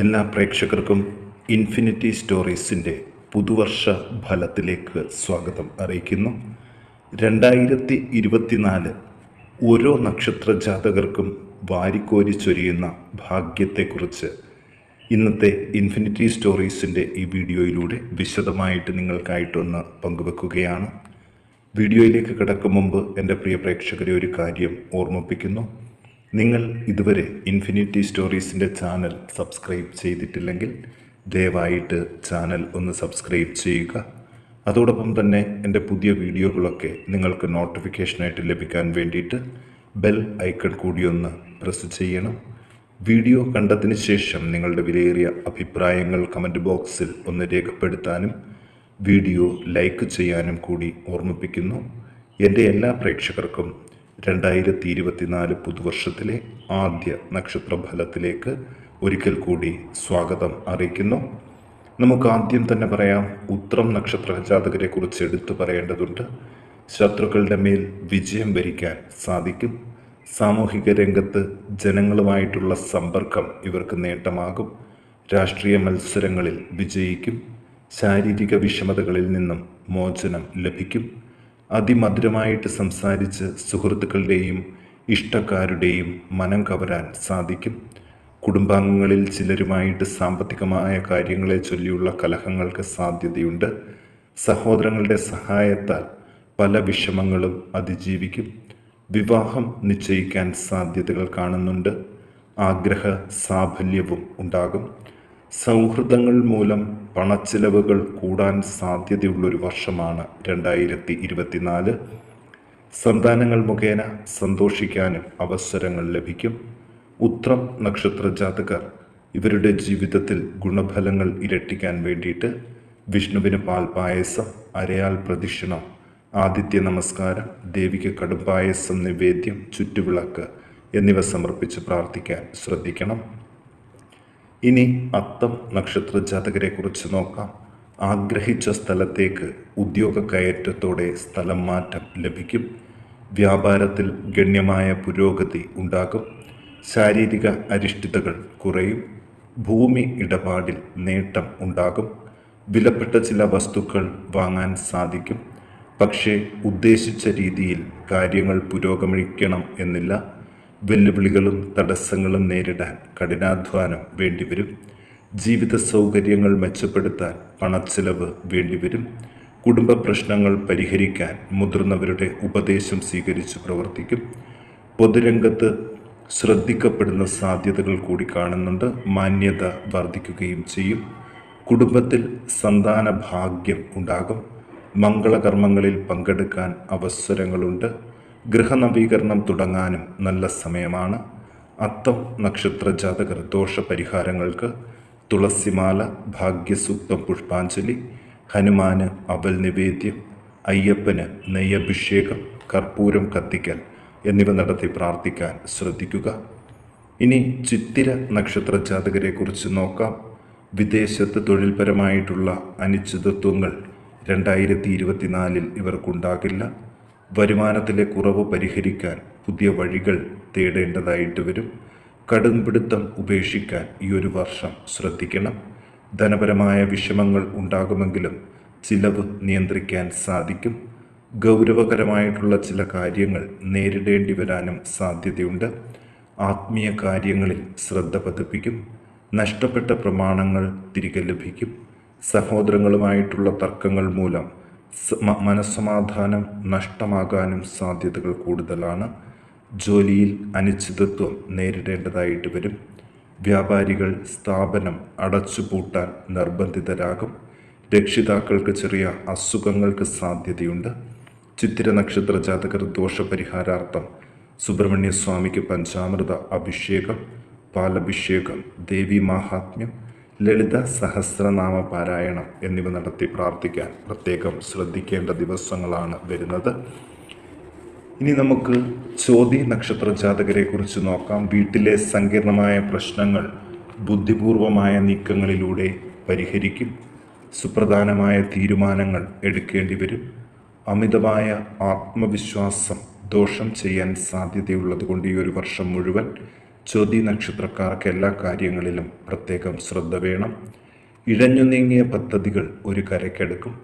എല്ലാ പ്രേക്ഷകർക്കും ഇൻഫിനിറ്റി സ്റ്റോറീസിന്റെ പുതുവർഷ ഫലത്തിലേക്ക് സ്വാഗതം അറിയിക്കുന്നു. രണ്ടായിരത്തി ഇരുപത്തിനാല് ഓരോ നക്ഷത്ര ജാതകർക്കും വാരിക്കോരി ചൊരിയുന്ന ഭാഗ്യത്തെക്കുറിച്ച് ഇന്നത്തെ ഇൻഫിനിറ്റി സ്റ്റോറീസിന്റെ ഈ വീഡിയോയിലൂടെ വിശദമായിട്ട് നിങ്ങൾക്കായിട്ടൊന്ന് പങ്കുവെക്കുകയാണ്. വീഡിയോയിലേക്ക് കിടക്കും മുമ്പ് എന്റെ പ്രിയ പ്രേക്ഷകരെ ഒരു കാര്യം ഓർമ്മിപ്പിക്കുന്നു. നിങ്ങൾ ഇതുവരെ ഇൻഫിനിറ്റി സ്റ്റോറീസിന്റെ ചാനൽ സബ്സ്ക്രൈബ് ചെയ്തിട്ടില്ലെങ്കിൽ ദയവായിട്ട് ചാനൽ ഒന്ന് സബ്സ്ക്രൈബ് ചെയ്യുക. അതോടൊപ്പം തന്നെ എന്റെ പുതിയ വീഡിയോകളൊക്കെ നിങ്ങൾക്ക് നോട്ടിഫിക്കേഷനായിട്ട് ലഭിക്കാൻ വേണ്ടിയിട്ട് ബെൽ ഐക്കൺ കൂടി ഒന്ന് പ്രസ് ചെയ്യണം. വീഡിയോ കണ്ടതിന് ശേഷം നിങ്ങളുടെ വിലയേറിയ അഭിപ്രായങ്ങൾ കമന്റ് ബോക്സിൽ ഒന്ന് രേഖപ്പെടുത്താനും വീഡിയോ ലൈക്ക് ചെയ്യാനും കൂടി ഓർമ്മിപ്പിക്കുന്നു. എന്റെ എല്ലാ പ്രേക്ഷകർക്കും രണ്ടായിരത്തി ഇരുപത്തിനാല് പുതുവർഷത്തിലെ ആദ്യ നക്ഷത്രഫലത്തിലേക്ക് ഒരിക്കൽ കൂടി സ്വാഗതം അറിയിക്കുന്നു. നമുക്ക് ആദ്യം തന്നെ പറയാം ഉത്രം നക്ഷത്ര ജാതകരെ കുറിച്ച് എടുത്തു പറയേണ്ടതുണ്ട്. ശത്രുക്കളുടെ മേൽ വിജയം വരിക്കാൻ സാധിക്കും. സാമൂഹിക രംഗത്ത് ജനങ്ങളുമായിട്ടുള്ള സമ്പർക്കം ഇവർക്ക് നേട്ടമാകും. രാഷ്ട്രീയ മത്സരങ്ങളിൽ വിജയിക്കും. ശാരീരിക വിഷമതകളിൽ നിന്നും മോചനം ലഭിക്കും. അതിമധുരമായിട്ട് സംസാരിച്ച് സുഹൃത്തുക്കളുടെയും ഇഷ്ടക്കാരുടെയും മനം കവരാൻ സാധിക്കും. കുടുംബാംഗങ്ങളിൽ ചിലരുമായിട്ട് സാമ്പത്തികമായ കാര്യങ്ങളെ ചൊല്ലിയുള്ള കലഹങ്ങൾക്ക് സാധ്യതയുണ്ട്. സഹോദരങ്ങളുടെ സഹായത്താൽ പല വിഷമങ്ങളും അതിജീവിക്കും. വിവാഹം നിശ്ചയിക്കാൻ സാധ്യതകൾ കാണുന്നുണ്ട്. ആഗ്രഹ സാഫല്യവും ഉണ്ടാകും. സൗഹൃദങ്ങൾ മൂലം പണച്ചിലവുകൾ കൂടാൻ സാധ്യതയുള്ളൊരു വർഷമാണ് രണ്ടായിരത്തി ഇരുപത്തിനാല് സന്താനങ്ങൾ മുഖേന സന്തോഷിക്കാനും അവസരങ്ങൾ ലഭിക്കും. ഉത്രം നക്ഷത്ര ജാതകർ ഇവരുടെ ജീവിതത്തിൽ ഗുണഫലങ്ങൾ ഇരട്ടിക്കാൻ വേണ്ടിയിട്ട് വിഷ്ണുവിന് പാൽപായസം അരയാൽ പ്രദക്ഷിണം ആദിത്യ നമസ്കാരം ദേവിക്ക് കടുംപായസം നിവേദ്യം ചുറ്റുവിളക്ക് എന്നിവ സമർപ്പിച്ച് പ്രാർത്ഥിക്കാൻ ശ്രദ്ധിക്കണം. ഇനി അത്തം നക്ഷത്ര ജാതകരെ കുറിച്ച് നോക്കാം. ആഗ്രഹിച്ച സ്ഥലത്തേക്ക് ഉദ്യോഗ കയറ്റത്തോടെ സ്ഥലം മാറ്റം ലഭിക്കും. വ്യാപാരത്തിൽ ഗണ്യമായ പുരോഗതി ഉണ്ടാകും. ശാരീരിക അരിഷ്ടിതകൾ കുറയും. ഭൂമി ഇടപാടിൽ നേട്ടം ഉണ്ടാകും. വിലപ്പെട്ട ചില വസ്തുക്കൾ വാങ്ങാൻ സാധിക്കും. പക്ഷേ ഉദ്ദേശിച്ച രീതിയിൽ കാര്യങ്ങൾ പുരോഗമിക്കണം എന്നില്ല. വെല്ലുവിളികളും തടസ്സങ്ങളും നേരിടാൻ കഠിനാധ്വാനം വേണ്ടിവരും. ജീവിത സൗകര്യങ്ങൾ മെച്ചപ്പെടുത്താൻ പണച്ചിലവ് വേണ്ടിവരും. കുടുംബ പ്രശ്നങ്ങൾ പരിഹരിക്കാൻ മുതിർന്നവരുടെ ഉപദേശം സ്വീകരിച്ച് പ്രവർത്തിക്കും. പൊതുരംഗത്ത് ശ്രദ്ധിക്കപ്പെടുന്ന സാധ്യതകൾ കൂടി കാണുന്നുണ്ട്. മാന്യത വർദ്ധിക്കുകയും ചെയ്യും. കുടുംബത്തിൽ സന്താന ഭാഗ്യം ഉണ്ടാകും. മംഗളകർമ്മങ്ങളിൽ പങ്കെടുക്കാൻ അവസരങ്ങളുണ്ട്. ഗൃഹനവീകരണം തുടങ്ങാനും നല്ല സമയമാണ്. അത്തം നക്ഷത്ര ജാതകർ ദോഷപരിഹാരങ്ങൾക്ക് തുളസിമാല ഭാഗ്യസൂക്തം പുഷ്പാഞ്ജലി ഹനുമാന് അവൽ നിവേദ്യം അയ്യപ്പന് നെയ്യഭിഷേകം കർപ്പൂരം കത്തിക്കൽ എന്നിവ നടത്തി പ്രാർത്ഥിക്കാൻ ശ്രദ്ധിക്കുക. ഇനി ചിത്തിര നക്ഷത്ര ജാതകരെക്കുറിച്ച് നോക്കാം. വിദേശത്ത് തൊഴിൽപരമായിട്ടുള്ള അനിശ്ചിതത്വങ്ങൾ രണ്ടായിരത്തി ഇരുപത്തിനാലിൽ ഇവർക്കുണ്ടാകില്ല. വരുമാനത്തിലെ കുറവ് പരിഹരിക്കാൻ പുതിയ വഴികൾ തേടേണ്ടതായിട്ട് വരും. കടുംപിടുത്തം ഉപേക്ഷിക്കാൻ ഈ ഒരു വർഷം ശ്രദ്ധിക്കണം. ധനപരമായ വിഷമങ്ങൾ ഉണ്ടാകുമെങ്കിലും ചിലവ് നിയന്ത്രിക്കാൻ സാധിക്കും. ഗൗരവകരമായിട്ടുള്ള ചില കാര്യങ്ങൾ നേരിടേണ്ടി വരാനും സാധ്യതയുണ്ട്. ആത്മീയ കാര്യങ്ങളിൽ ശ്രദ്ധ പതിപ്പിക്കും. നഷ്ടപ്പെട്ട പ്രമാണങ്ങൾ തിരികെ ലഭിക്കും. സഹോദരങ്ങളുമായിട്ടുള്ള തർക്കങ്ങൾ മൂലം മനസ്സമാധാനം നഷ്ടമാകാനും സാധ്യതകൾ കൂടുതലാണ്. ജോലിയിൽ അനിശ്ചിതത്വം നേരിടേണ്ടതായിട്ട് വരും. വ്യാപാരികൾ സ്ഥാപനം അടച്ചുപൂട്ടാൻ നിർബന്ധിതരാകും. രക്ഷിതാക്കൾക്ക് ചെറിയ അസുഖങ്ങൾക്ക് സാധ്യതയുണ്ട്. ചിത്തിര നക്ഷത്ര ജാതകർ ദോഷപരിഹാരാർത്ഥം സുബ്രഹ്മണ്യ സ്വാമിക്ക് പഞ്ചാമൃത അഭിഷേകം പാലഭിഷേകം ദേവി മാഹാത്മ്യം ലളിത സഹസ്രനാമ പാരായണം എന്നിവ നടത്തി പ്രാർത്ഥിക്കാൻ പ്രത്യേകം ശ്രദ്ധിക്കേണ്ട ദിവസങ്ങളാണ് വരുന്നത്. ഇനി നമുക്ക് ചോതി നക്ഷത്ര ജാതകരെ കുറിച്ച് നോക്കാം. വീട്ടിലെ സങ്കീർണമായ പ്രശ്നങ്ങൾ ബുദ്ധിപൂർവമായ നീക്കങ്ങളിലൂടെ പരിഹരിക്കും. സുപ്രധാനമായ തീരുമാനങ്ങൾ എടുക്കേണ്ടി വരും. അമിതമായ ആത്മവിശ്വാസം ദോഷം ചെയ്യാൻ സാധ്യതയുള്ളത് കൊണ്ട് ഈ ഒരു വർഷം മുഴുവൻ ചോതി നക്ഷത്രക്കാർക്ക് എല്ലാ കാര്യങ്ങളിലും പ്രത്യേകം ശ്രദ്ധ വേണം. ഇഴഞ്ഞു നീങ്ങിയ പദ്ധതികൾ ഒരു കരയ്ക്കെടുക്കും.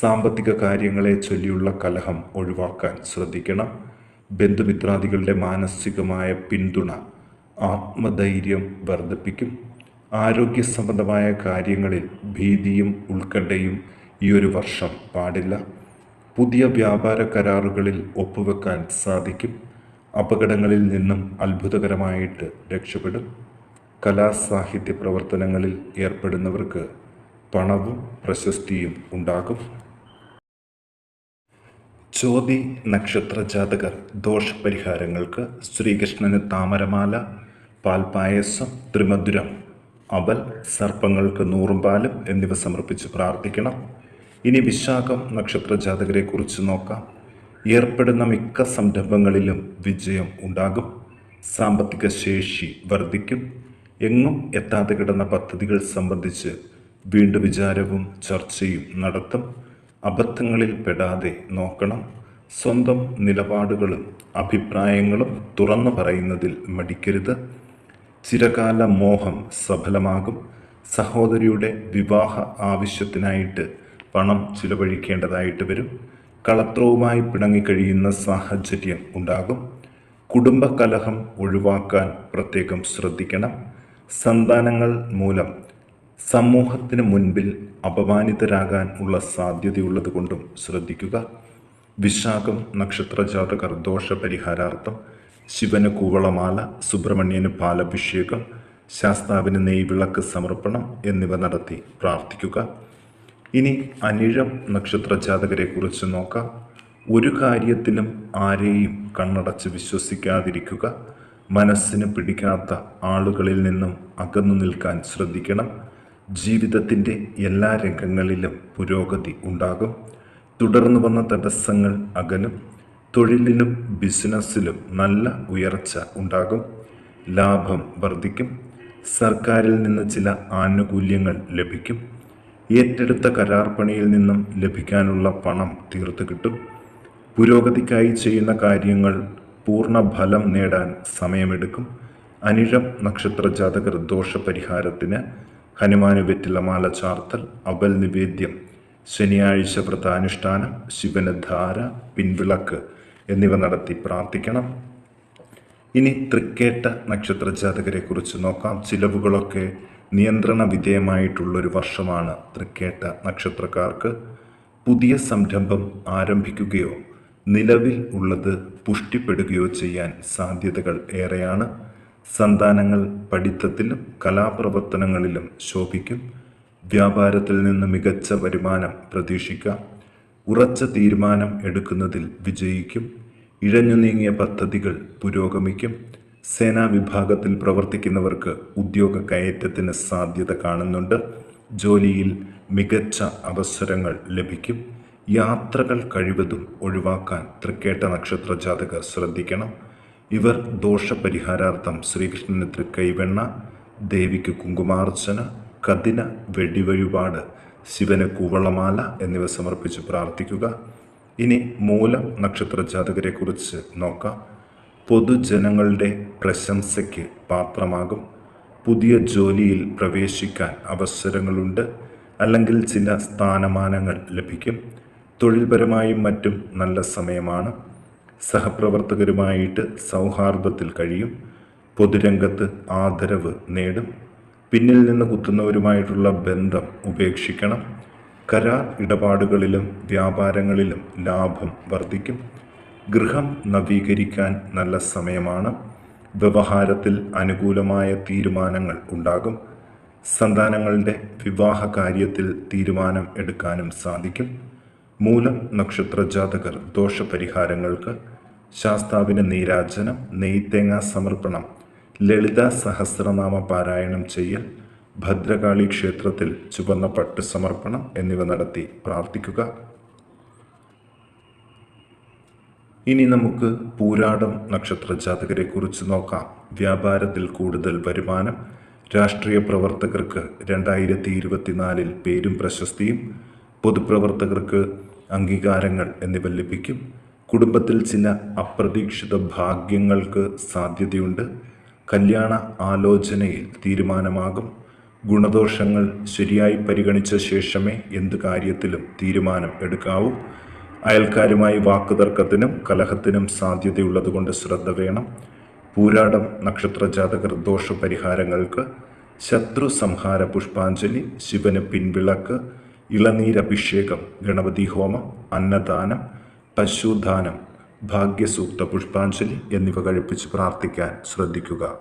സാമ്പത്തിക കാര്യങ്ങളെ ചൊല്ലിയുള്ള കലഹം ഒഴിവാക്കാൻ ശ്രദ്ധിക്കണം. ബന്ധുമിത്രാദികളുടെ മാനസികമായ പിന്തുണ ആത്മധൈര്യം വർദ്ധിപ്പിക്കും. ആരോഗ്യ സംബന്ധമായ കാര്യങ്ങളിൽ ഭീതിയും ഉത്കണ്ഠയും ഈ ഒരു വർഷം പാടില്ല. പുതിയ വ്യാപാര കരാറുകളിൽ ഒപ്പുവെക്കാൻ സാധിക്കും. അപകടങ്ങളിൽ നിന്നും അത്ഭുതകരമായിട്ട് രക്ഷപ്പെടും. കലാസാഹിത്യ പ്രവർത്തനങ്ങളിൽ ഏർപ്പെടുന്നവർക്ക് പണവും പ്രശസ്തിയും ഉണ്ടാകും. ചോതി നക്ഷത്ര ജാതകർ ദോഷപരിഹാരങ്ങൾക്ക് ശ്രീകൃഷ്ണന് താമരമാല പാൽപായസം ത്രിമധുരം അവൽ സർപ്പങ്ങൾക്ക് നൂറും പാലും എന്നിവ സമർപ്പിച്ച് പ്രാർത്ഥിക്കണം. ഇനി വിശാഖം നക്ഷത്ര ജാതകരെ കുറിച്ച് നോക്കാം. ഏർപ്പെടുന്ന മിക്ക സംരംഭങ്ങളിലും വിജയം ഉണ്ടാകും. സാമ്പത്തിക ശേഷി വർദ്ധിക്കും. എങ്ങും എത്താതെ കിടന്ന പദ്ധതികൾ സംബന്ധിച്ച് വീണ്ടും വിചാരവും ചർച്ചയും നടത്തും. അബദ്ധങ്ങളിൽ പെടാതെ നോക്കണം. സ്വന്തം നിലപാടുകളും അഭിപ്രായങ്ങളും തുറന്നു പറയുന്നതിൽ മടിക്കരുത്. ചിരകാല മോഹം സഫലമാകും. സഹോദരിയുടെ വിവാഹ ആവശ്യത്തിനായിട്ട് പണം ചിലവഴിക്കേണ്ടതായിട്ട് വരും. കളത്രവുമായി പിണങ്ങിക്കഴിയുന്ന സാഹചര്യം ഉണ്ടാകും. കുടുംബകലഹം ഒഴിവാക്കാൻ പ്രത്യേകം ശ്രദ്ധിക്കണം. സന്താനങ്ങൾ മൂലം സമൂഹത്തിന് മുൻപിൽ അപമാനിതരാകാൻ ഉള്ള സാധ്യതയുള്ളത് കൊണ്ടും ശ്രദ്ധിക്കുക. വിശാഖം നക്ഷത്ര ജാതകർ ദോഷപരിഹാരാർത്ഥം. ശിവന് കൂവളമാല സുബ്രഹ്മണ്യന് പാലഭിഷേകം ശാസ്താവിന് നെയ്വിളക്ക് സമർപ്പണം എന്നിവ നടത്തി പ്രാർത്ഥിക്കുക. ഇനി അനിഴം നക്ഷത്ര ജാതകരെ കുറിച്ച് നോക്കാം. ഒരു കാര്യത്തിലും ആരെയും കണ്ണടച്ച് വിശ്വസിക്കാതിരിക്കുക. മനസ്സിന് പിടിക്കാത്ത ആളുകളിൽ നിന്നും അകന്നു നിൽക്കാൻ ശ്രദ്ധിക്കണം. ജീവിതത്തിന്റെ എല്ലാ രംഗങ്ങളിലും പുരോഗതി ഉണ്ടാകും. തുടർന്നു വന്ന തടസ്സങ്ങൾ അകലും. തൊഴിലിലും ബിസിനസ്സിലും നല്ല ഉയർച്ച ഉണ്ടാകും. ലാഭം വർദ്ധിക്കും. സർക്കാരിൽ നിന്ന് ചില ആനുകൂല്യങ്ങൾ ലഭിക്കും. ഏറ്റെടുത്ത കരാർ പണിയിൽ നിന്നും ലഭിക്കാനുള്ള പണം തീർത്തു കിട്ടും. പുരോഗതിക്കായി ചെയ്യുന്ന കാര്യങ്ങൾ പൂർണ ഫലം നേടാൻ സമയമെടുക്കും. അനിഴം നക്ഷത്ര ജാതകർ ദോഷപരിഹാരത്തിന് ഹനുമാന് വെറ്റിലമാല ചാർത്തൽ അബൽ നിവേദ്യം ശനിയാഴ്ച വ്രതാനുഷ്ഠാനം ശിവന് ധാര പിൻവിളക്ക് എന്നിവ നടത്തി പ്രാർത്ഥിക്കണം. ഇനി തൃക്കേട്ട നക്ഷത്ര ജാതകരെക്കുറിച്ച് നോക്കാം. ചിലവുകളൊക്കെ നിയന്ത്രണ വിധേയമായിട്ടുള്ളൊരു വർഷമാണ് തൃക്കേട്ട നക്ഷത്രക്കാർക്ക് പുതിയ സംരംഭം ആരംഭിക്കുകയോ നിലവിൽ ഉള്ളത് പുഷ്ടിപ്പെടുകയോ ചെയ്യാൻ സാധ്യതകൾ ഏറെയാണ്. സന്താനങ്ങൾ പഠിത്തത്തിലും കലാപ്രവർത്തനങ്ങളിലും ശോഭിക്കും. വ്യാപാരത്തിൽ നിന്ന് മികച്ച വരുമാനം പ്രതീക്ഷിക്കാം. ഉറച്ച തീരുമാനം എടുക്കുന്നതിൽ വിജയിക്കും. ഇഴഞ്ഞു നീങ്ങിയ പദ്ധതികൾ പുരോഗമിക്കും. സേനാ വിഭാഗത്തിൽ പ്രവർത്തിക്കുന്നവർക്ക് ഉദ്യോഗ കയറ്റത്തിന് സാധ്യത കാണുന്നുണ്ട്. ജോലിയിൽ മികച്ച അവസരങ്ങൾ ലഭിക്കും. യാത്രകൾ കഴിവതും ഒഴിവാക്കാൻ തൃക്കേട്ട നക്ഷത്ര ജാതകർ ശ്രദ്ധിക്കണം. ഇവർ ദോഷപരിഹാരാർത്ഥം ശ്രീകൃഷ്ണന് തൃക്കൈവെണ്ണ ദേവിക്ക് കുങ്കുമാർച്ചന കതിന വെടിവഴിപാട് ശിവന് കൂവളമാല എന്നിവ സമർപ്പിച്ച് പ്രാർത്ഥിക്കുക. ഇനി മൂലം നക്ഷത്ര ജാതകരെക്കുറിച്ച് നോക്കാം. പൊതുജനങ്ങളുടെ പ്രശംസയ്ക്ക് പാത്രമാകും. പുതിയ ജോലിയിൽ പ്രവേശിക്കാൻ അവസരങ്ങളുണ്ട്. അല്ലെങ്കിൽ ചില സ്ഥാനമാനങ്ങൾ ലഭിക്കും. തൊഴിൽപരമായും മറ്റും നല്ല സമയമാണ്. സഹപ്രവർത്തകരുമായിട്ട് സൗഹാർദ്ദത്തിൽ കഴിയും. പൊതുരംഗത്ത് ആദരവ് നേടും. പിന്നിൽ നിന്ന് കുത്തുന്നവരുമായിട്ടുള്ള ബന്ധം ഉപേക്ഷിക്കണം. കരാർ ഇടപാടുകളിലും വ്യാപാരങ്ങളിലും ലാഭം വർദ്ധിക്കും. ഗൃഹം നവീകരിക്കാൻ നല്ല സമയമാണ്. വ്യവഹാരത്തിൽ അനുകൂലമായ തീരുമാനങ്ങൾ ഉണ്ടാകും. സന്താനങ്ങളുടെ വിവാഹ കാര്യത്തിൽ തീരുമാനം എടുക്കാനും സാധിക്കും. മൂലം നക്ഷത്ര ജാതകർ ദോഷപരിഹാരങ്ങൾക്ക് ശാസ്താവിന് നീരാജനം നെയ്ത്തേങ്ങ സമർപ്പണം ലളിത സഹസ്രനാമ പാരായണം ചെയ്യൽ ഭദ്രകാളി ക്ഷേത്രത്തിൽ ചുവന്ന പട്ട് സമർപ്പണം എന്നിവ നടത്തി പ്രാർത്ഥിക്കുക. ഇനി നമുക്ക് പൂരാടം നക്ഷത്ര ജാതകരെ കുറിച്ച് നോക്കാം. വ്യാപാരത്തിൽ കൂടുതൽ വരുമാനം. രാഷ്ട്രീയ പ്രവർത്തകർക്ക് രണ്ടായിരത്തി ഇരുപത്തിനാലിൽ പേരും പ്രശസ്തിയും. പൊതുപ്രവർത്തകർക്ക് അംഗീകാരങ്ങൾ എന്നിവ ലഭിക്കും. കുടുംബത്തിൽ ചില അപ്രതീക്ഷിത ഭാഗ്യങ്ങൾക്ക് സാധ്യതയുണ്ട്. കല്യാണ ആലോചനയിൽ തീരുമാനമാകും. ഗുണദോഷങ്ങൾ ശരിയായി പരിഗണിച്ച ശേഷമേ എന്ത് കാര്യത്തിലും തീരുമാനം എടുക്കാവൂ. അയൽക്കാരുമായി വാക്കുതർക്കത്തിനും കലഹത്തിനും സാധ്യതയുള്ളതുകൊണ്ട് ശ്രദ്ധ വേണം. പൂരാടം നക്ഷത്ര ജാതകർ ദോഷപരിഹാരങ്ങൾക്ക് ശത്രു സംഹാര പുഷ്പാഞ്ജലി ശിവന് പിൻവിളക്ക് ഇളനീരഭിഷേകം ഗണപതി ഹോമം അന്നദാനം പശുദാനം ഭാഗ്യസൂക്ത പുഷ്പാഞ്ജലി എന്നിവ കഴിപ്പിച്ച് പ്രാർത്ഥിക്കാൻ ശ്രദ്ധിക്കുക.